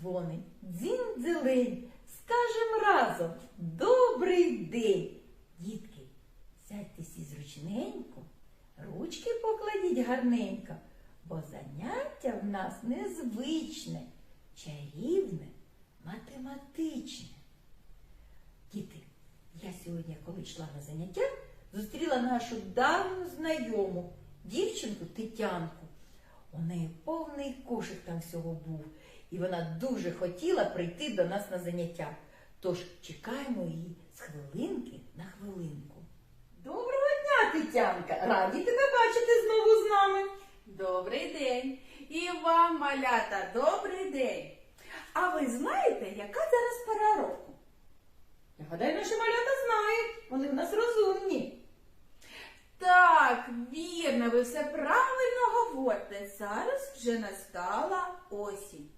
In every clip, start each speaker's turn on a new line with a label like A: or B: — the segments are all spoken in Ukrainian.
A: дзвонить, дзінь-дзелень, скажем разом добрий день. Дітки, сядьте всі зручненько, ручки покладіть гарненько, бо заняття в нас незвичне, чарівне, математичне. Діти, я сьогодні, коли йшла на заняття, зустріла нашу давню знайому, дівчинку Тетянку. У неї повний кошик там всього був, і вона дуже хотіла прийти до нас на заняття. Тож чекаємо її з хвилинки на хвилинку. Доброго дня, Тетянка! Раді тебе бачити знову з нами.
B: Добрий день. І вам, малята, добрий день. А ви знаєте, яка зараз пора року?
A: Я гадаю, наші малята знають, вони в нас розумні.
B: Так, вірно, ви все правильно говорите. Зараз вже настала осінь.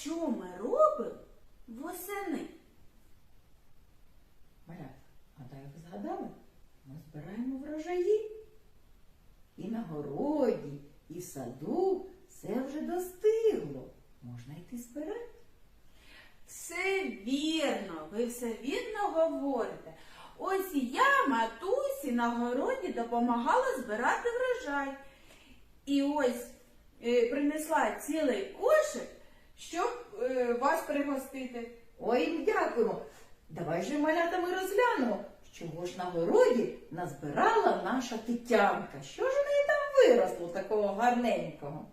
B: Що ми робимо восени?
A: Малята, гадаю, ви згадали? Ми збираємо врожаї. І на городі, і в саду все вже достигло. Можна йти збирати.
B: Все вірно, ви все вірно говорите. Ось я матусі на городі допомагала збирати врожай. І ось е, принесла цілий кошик, щоб е, вас пригостити.
A: Ой, дякуємо. Давай же малята ми розглянемо, чого ж на городі назбирала наша Тетянка. Що ж у неї там виросло такого гарненького?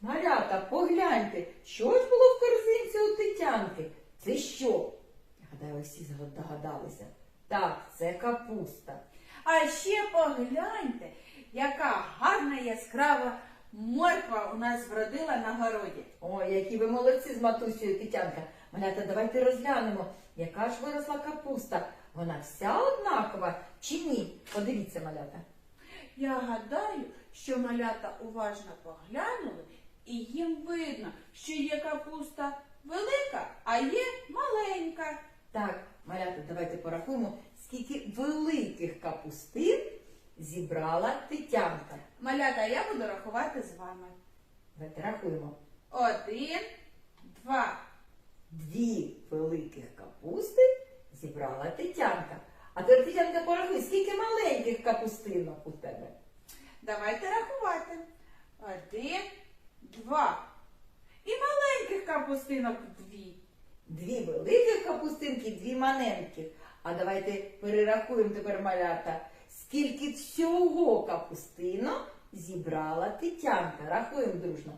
A: Малята, погляньте, що ж було в корзинці у Тетянки? Це що? Гадаю, всі догадалися. Так, це капуста.
B: А ще погляньте, яка гарна яскрава морква у нас вродила на городі.
A: Ой, які ви молодці з матусею Тетянка. Малята, давайте розглянемо, яка ж виросла капуста. Вона вся однакова чи ні? Подивіться, малята.
B: Я гадаю, що малята уважно поглянули, і їм видно, що є капуста велика, а є маленька.
A: Так, малята, давайте порахуємо, скільки великих капустин зібрала Тетянка.
B: Малята, я буду рахувати з вами.
A: Давайте рахуємо.
B: Один, два.
A: Дві великих капусти зібрала Тетянка. А тепер Тетянка порахуй, скільки маленьких капустинок у тебе?
B: Давайте рахувати. Один, два. І маленьких капустинок дві.
A: Дві великих капустинки, дві маленьких. А давайте перерахуємо тепер малята, скільки всього капустинок зібрала Тетянка. Рахуємо дружно.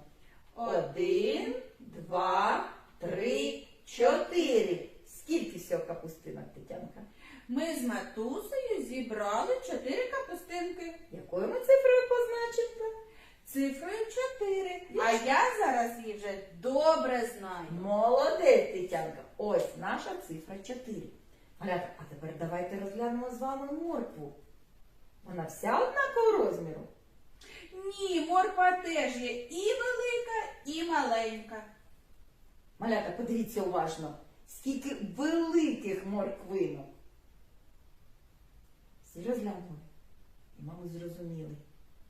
A: Один, два, три, чотири. Скільки всього капустинок, Тетянка?
B: Ми з матусею зібрали чотири капустинки.
A: Якою ми цифрою позначимо?
B: Цифрою чотири. А я зараз її вже добре знаю.
A: Молодець, Тетянка. Ось наша цифра 4. Малята, а тепер давайте розглянемо з вами моркву. Вона вся однакового розміру.
B: Ні, морква теж є і велика, і маленька.
A: Малята, подивіться уважно, скільки великих морквинок. Всі розглянули. І, мабуть, зрозуміли,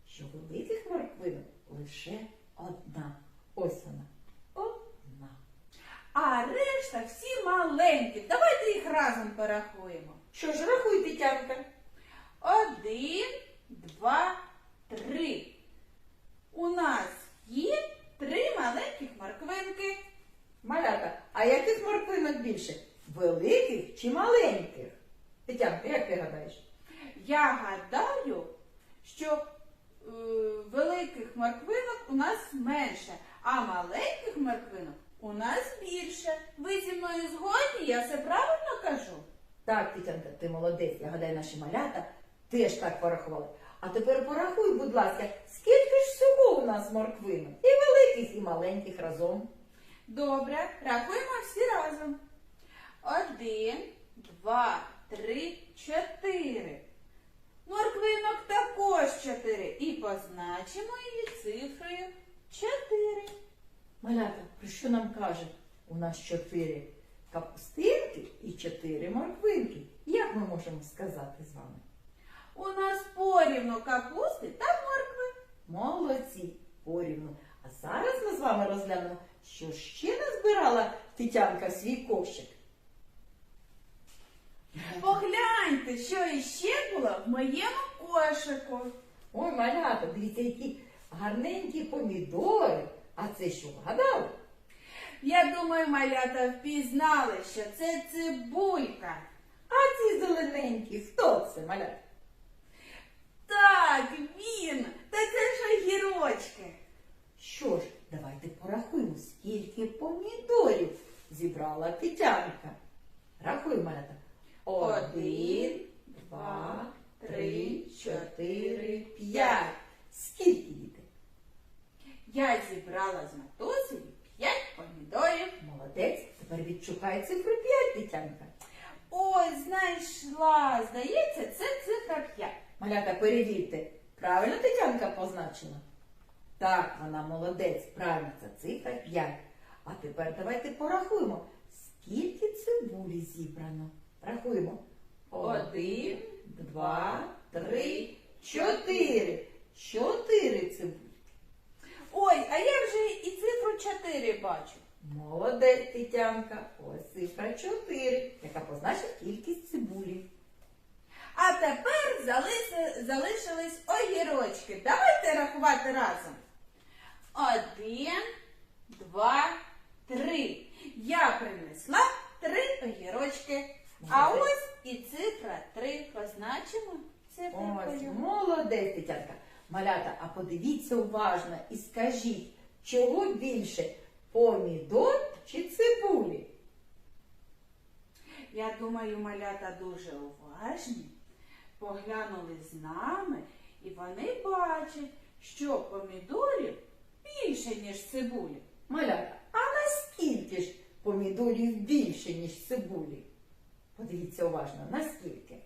A: що великих морквинок лише одна. Ось вона. Одна.
B: А решта всі маленькі. Давайте їх разом порахуємо.
A: Що ж, рахуй, Тетянка.
B: Один, два, три. У нас є три маленьких морквинки.
A: Малята, а яких морквинок більше? Великих чи маленьких? Тетянка, як ти гадаєш?
B: Я гадаю, що е, великих морквинок у нас менше, а маленьких морквинок у нас більше. Ви зі мною згодні, я все правильно кажу?
A: Так, Тетянка, ти молодець. Я гадаю, наші малята теж так порахували. А тепер порахуй, будь ласка, скільки ж всього у нас морквинок? І великих, і маленьких разом.
B: Добре, рахуємо всі разом. Один, два, три, чотири. Морквинок також чотири. І позначимо її цифрою чотири.
A: Малята, про що нам каже? У нас чотири капустинки і чотири морквинки. Як ми можемо сказати з вами?
B: У нас порівну капусти та моркви.
A: Молодці, порівну. А зараз ми з вами розглянемо, що ще назбирала Тетянка свій кошик.
B: Погляньте, що іще було в моєму кошику.
A: Ой, малята, дивіться, які гарненькі помідори. А це що, вгадали?
B: Я думаю, малята впізнали, що це цибулька.
A: А ці зелененькі, хто це, малята?
B: Так, він, та це ж огірочки.
A: Що ж, давайте порахуємо, скільки помідорів зібрала Тетянка. Рахуй, малята. Один, два, три, чотири, п'ять. Скільки діти?
B: Я зібрала з матусею п'ять помідорів.
A: Молодець. Тепер відшукай цифру п'ять, Тетянка.
B: Ой, знайшла. Здається, це цифра 5.
A: Малята, перевірте, правильно Тетянка позначила? Так, вона молодець, правильно, це цифра 5. А тепер давайте порахуємо, скільки цибулі зібрано. Рахуємо. Один, два, три, чотири. Чотири цибулі.
B: Ой, а я вже і цифру 4 бачу.
A: Молодець, Тетянка. Ось цифра 4, яка позначить кількість цибулі.
B: А тепер залиши- залишились огірочки. Давайте рахувати разом. Один, два, три. Я принесла три огірочки. А ось і цифра три позначимо
A: Ось,
B: цифрою.
A: молодець, Тетянка. Малята, а подивіться уважно і скажіть, чого більше помідор чи цибулі?
B: Я думаю, малята дуже уважні, поглянули з нами, і вони бачать, що помідорів більше, ніж цибулі.
A: Малята, а наскільки ж помідорів більше, ніж цибулі? Подивіться уважно, наскільки?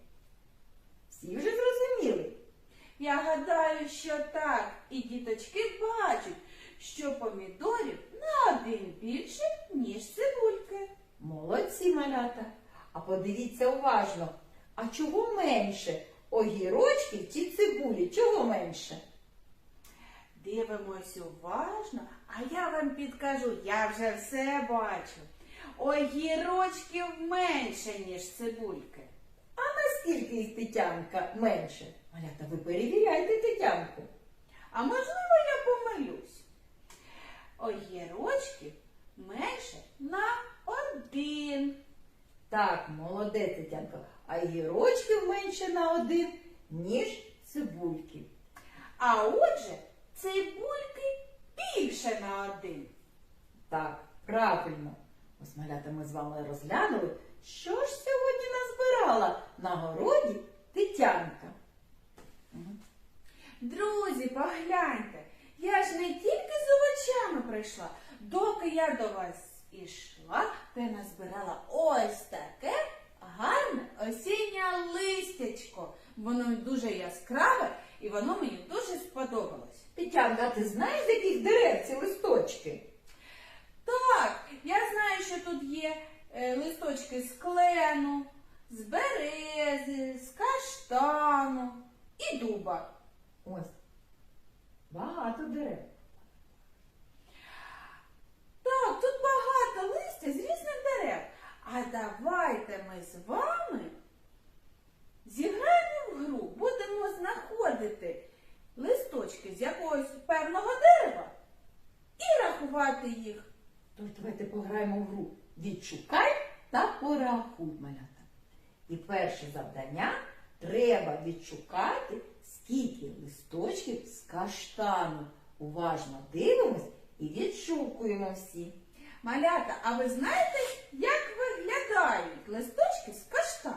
A: Всі вже зрозуміли.
B: Я гадаю, що так, і діточки бачать, що помідорів на один більше, ніж цибульки.
A: Молодці, малята. А подивіться уважно, а чого менше? Огірочків чи цибулі? Чого менше?
B: Дивимось уважно, а я вам підкажу, я вже все бачу. Огірочків менше, ніж цибульки.
A: А наскільки їх Тетянка менше? Малята, ви перевіряйте Тетянку.
B: А можливо, я помилюсь. Огірочків менше на.
A: Так, молодець Тетянко. А гірочків менше на один, ніж цибульки.
B: А отже, цибульки більше на один.
A: Так, правильно. Ось малята ми з вами розглянули, що ж сьогодні назбирала на городі Тетянка.
B: Друзі, погляньте, я ж не тільки з овочами прийшла, доки я до вас ішла, я назбирала ось таке гарне осіннє листячко. Воно дуже яскраве і воно мені дуже сподобалось.
A: Тетянка, а ти знаєш, з яких дерев ці листочки?
B: Так, я знаю, що тут є е, листочки з клену, з берези, з каштану і дуба.
A: Ось. Багато дерев.
B: Так, тут багато листя з різних дерев. А давайте ми з вами зіграємо в гру, будемо знаходити листочки з якогось певного дерева і рахувати їх.
A: Тож давайте пограємо в гру. Відшукай та порахуй, малята. І перше завдання треба відшукати, скільки листочків з каштану. Уважно дивимось і відшукуємо всі.
B: Малята, а ви знаєте, як виглядають листочки з каштану?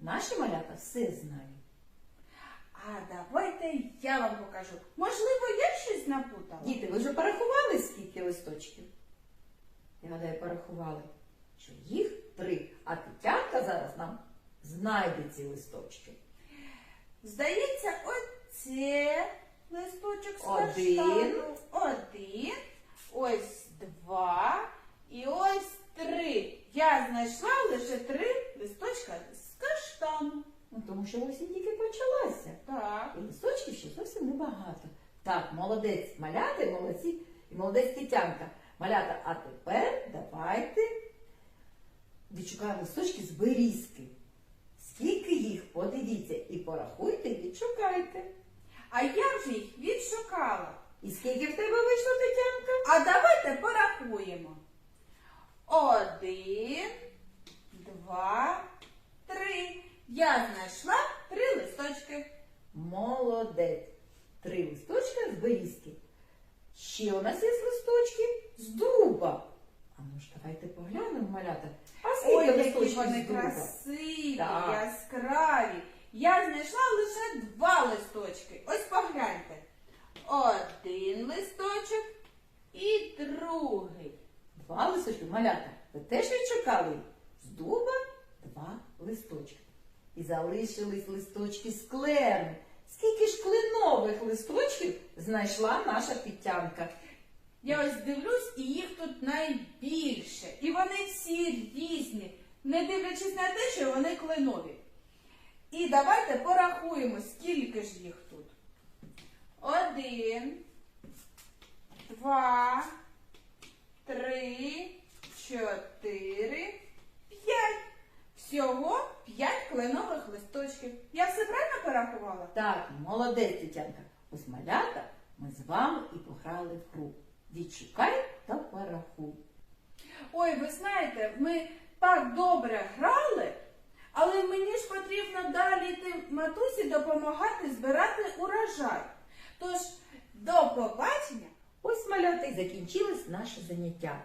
A: Наші малята все знають.
B: А давайте я вам покажу. Можливо, я щось напутала.
A: Діти, ви вже порахували, скільки листочків? Я гадаю, порахували, що їх три, а Тетянка зараз нам знайде ці листочки.
B: Здається, оце листочок з
A: Один.
B: каштану. Один. Ось два. І ось три. Я знайшла лише три листочка з каштану.
A: Ну, тому що осінь тільки почалася.
B: Так.
A: І листочків ще зовсім небагато. Так, молодець, маляти, молодці. І молодець Тетянка. Малята, а тепер давайте відшукаємо листочки з берізки. Скільки їх, подивіться, і порахуйте, і відшукайте.
B: А я вже їх відшукала.
A: І скільки в тебе вийшло, Тетянка?
B: А давайте порахуємо. Один, два, три. Я знайшла три листочки.
A: Молодець. Три листочка з берізки. Ще у нас є листочки з дуба. А ну ж давайте поглянемо, малята. А скільки
B: Ой, які
A: листочків
B: вони
A: з дуба?
B: красиві,
A: Так.
B: яскраві. Я знайшла лише два листочки. Ось погляньте. Один листочок і другий.
A: Два листочки. Малята, ви теж відшукали? З дуба два листочки. І залишились листочки з клени. Скільки ж кленових листочків знайшла наша Тетянка?
B: Я ось дивлюсь, і їх тут найбільше. І вони всі різні, не дивлячись на те, що вони кленові. І давайте порахуємо, скільки ж їх тут. Один, два, три, чотири, п'ять. Всього п'ять кленових листочків. Я все правильно порахувала?
A: Так, молодець Тетянка. Ось малята ми з вами і пограли в гру. Відшукай та порахуй.
B: Ой, ви знаєте, ми так добре грали, але мені ж потрібно далі йти матусі допомагати збирати урожай. Тож, до побачення.
A: Ось малята і закінчилось наше заняття.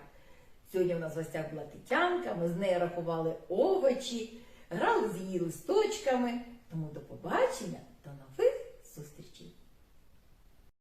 A: Сьогодні в нас в гостях була Тетянка, ми з нею рахували овочі, грали з її листочками. Тому до побачення